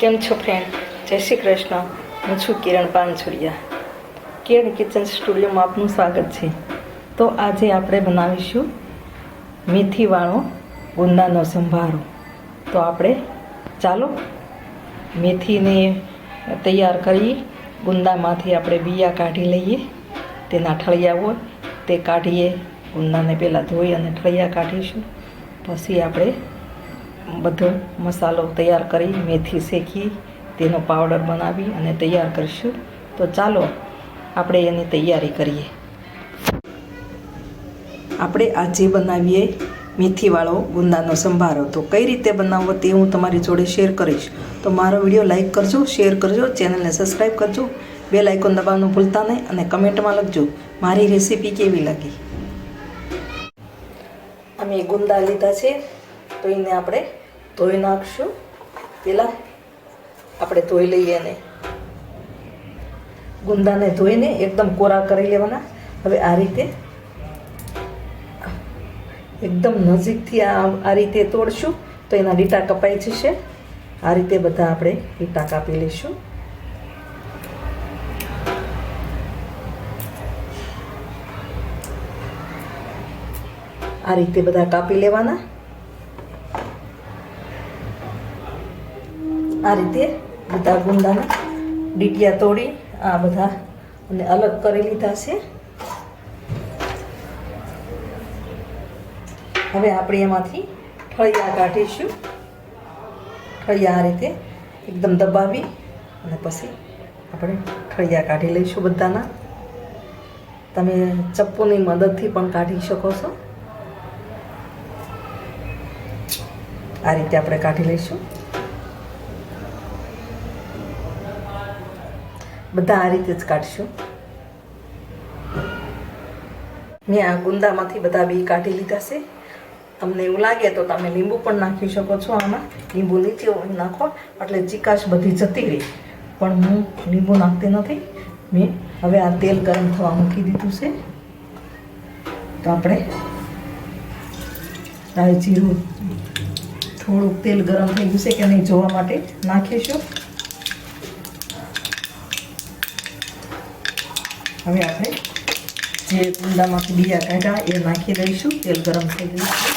કેમ છો ફ્રેન્ડ જય શ્રી કૃષ્ણ. હું છું કિરણ પાનછુરિયા કિરણ કિચન સ્ટુડિયોમાં આપનું સ્વાગત છે. તો આજે આપણે બનાવીશું મેથીવાળો ગુંદાનો સંભારો. તો આપણે ચાલો મેથીને તૈયાર કરી ગુંદામાંથી આપણે બિયા કાઢી લઈએ. તેના ઠળિયા હોય તે કાઢીએ. ગુંદાને પહેલાં ધોઈ અને ઠળિયા કાઢીશું. પછી આપણે બધો મસાલો તૈયાર કરી મેથી શેકી, તેનો પાવડર બનાવી અને તૈયાર કરીશું. તો ચાલો, આપણે એની તૈયારી કરીએ. આપણે આજે બનાવીએ મેથીવાળો ગુંદાનો સંભારો. તો કઈ રીતે બનાવવો તે હું તમારી જોડે શેર કરીશ. તો મારો વીડિયો લાઈક કરજો શેર કરજો ચેનલને સબસ્ક્રાઈબ કરજો. બે લાઇકોન દબાવવાનું ભૂલતા નહીં અને કમેન્ટમાં લખજો, મારી રેસીપી કેવી લાગી? અમે ગુંદા લીધા છે, તો એને આપણે ધોઈ નાખશું. પહેલાં આપણે ધોઈ લઈએ એને ગુંદાને ધોઈને એકદમ કોરા કરી લેવાના. હવે આ રીતે એકદમ નજીકથી આ આ રીતે તોડશું તો એના લીટા કપાઈ જશે. આ રીતે બધા આપણે લીટા કાપી લઈશું. આ રીતે બધા કાપી લેવાના. આ રીતે બધા ગુંદાના ડીટિયા તોડી આ બધા અને અલગ કરી લીધા છે. હવે આપણે એમાંથી ઠળિયા કાઢીશું. ઠળિયા આ રીતે એકદમ દબાવી અને પછી આપણે ઠળિયા કાઢી લઈશું બધાના. તમે ચપ્પુની મદદથી પણ કાઢી શકો છો. આ રીતે આપણે કાઢી લઈશું. બધા આ રીતે જ કાઢશું. મેં આ ગુંદામાંથી બધા બી કાઢી લીધા છે. તમને એવું લાગે તો તમે લીંબુ પણ નાખી શકો છો આમાં. લીંબુ નીચે નાખો, એટલે ચિકાશ બધી જતી રહી. પણ હું લીંબુ નાખતી નથી. મેં હવે આ તેલ ગરમ થવા મૂકી દીધું છે. તો આપણે રાઈ જીરું થોડુંક તેલ ગરમ થઈ ગયું છે કે નહીં જોવા માટે નાખીશું. હવે આપણે જે ગુંદામાંથી બીજા કાઢ્યા, એ નાખી દઈશું, તેલ ગરમ થઈ ગયું છે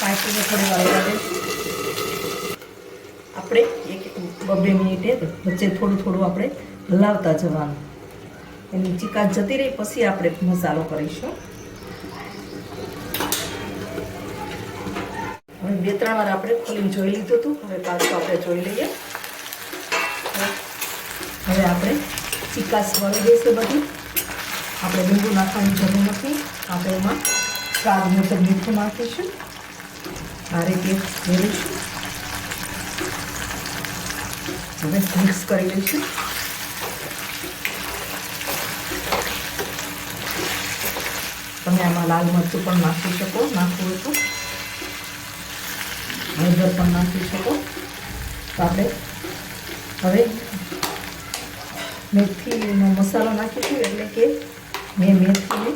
પાણીને થોડી આપણે એક બબે મિનિટે વચ્ચે થોડું થોડું આપણે હલાવતા જવાનું. એની ચિકાસ જતી રહી, પછી આપણે મસાલો કરીશું. હવે બે, ત્રણ વાર આપણે ખોલીને જોઈ લીધું હતું. હવે પાછું આપણે જોઈ લઈએ. હવે આપણે ચિકાસ વળી દેશે બધી. આપણે લીંબુ નાખવાની જરૂર નથી. આપણે એમાં સ્વાદ મુજબ મીઠું નાખીશું. આ રીતે મેળવીશું. હવે મિક્સ કરી લઈશું. તમે આમાં લાલ મરચું પણ નાખી શકો, નાખવું હોય તો. હળદર પણ નાખી શકો. તો આપણે હવે મેથીનો મસાલો નાખીશું, એટલે કે મેં મેથીને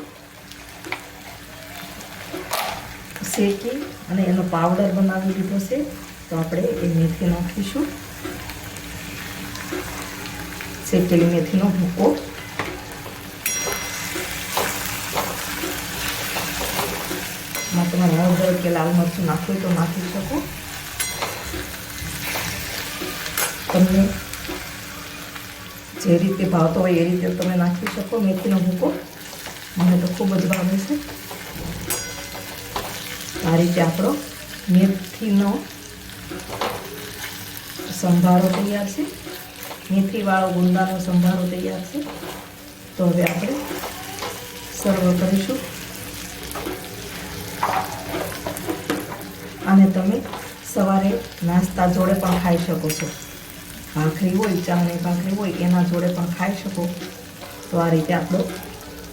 શેકી અને એનો પાવડર બનાવી લીધો છે. તો આપણે એ મેથી નાખીશું. શેકેલી મેથીનો ભૂકો. માં તમારે હળદર કે લાલ મરચું નાખવું હોય તો નાખી શકો. તમને જે રીતે ભાવતો હોય એ રીતે તમે નાખી શકો, મેથીનો ભૂકો. મને તો ખૂબ જ ભાવે છે. આ રીતે આપણો મેથીનો સંભારો તૈયાર છે. મેથીવાળો ગુંદાનો સંભારો તૈયાર છે. તો હવે આપણે સર્વ કરીશું. અને તમે સવારે નાસ્તા જોડે પણ ખાઈ શકો છો. ભાખરી હોય, ચાની ભાખરી હોય, એના જોડે પણ ખાઈ શકો. તો આ રીતે આપણો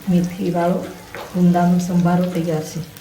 મેથીવાળો ગુંદાનો સંભારો તૈયાર છે.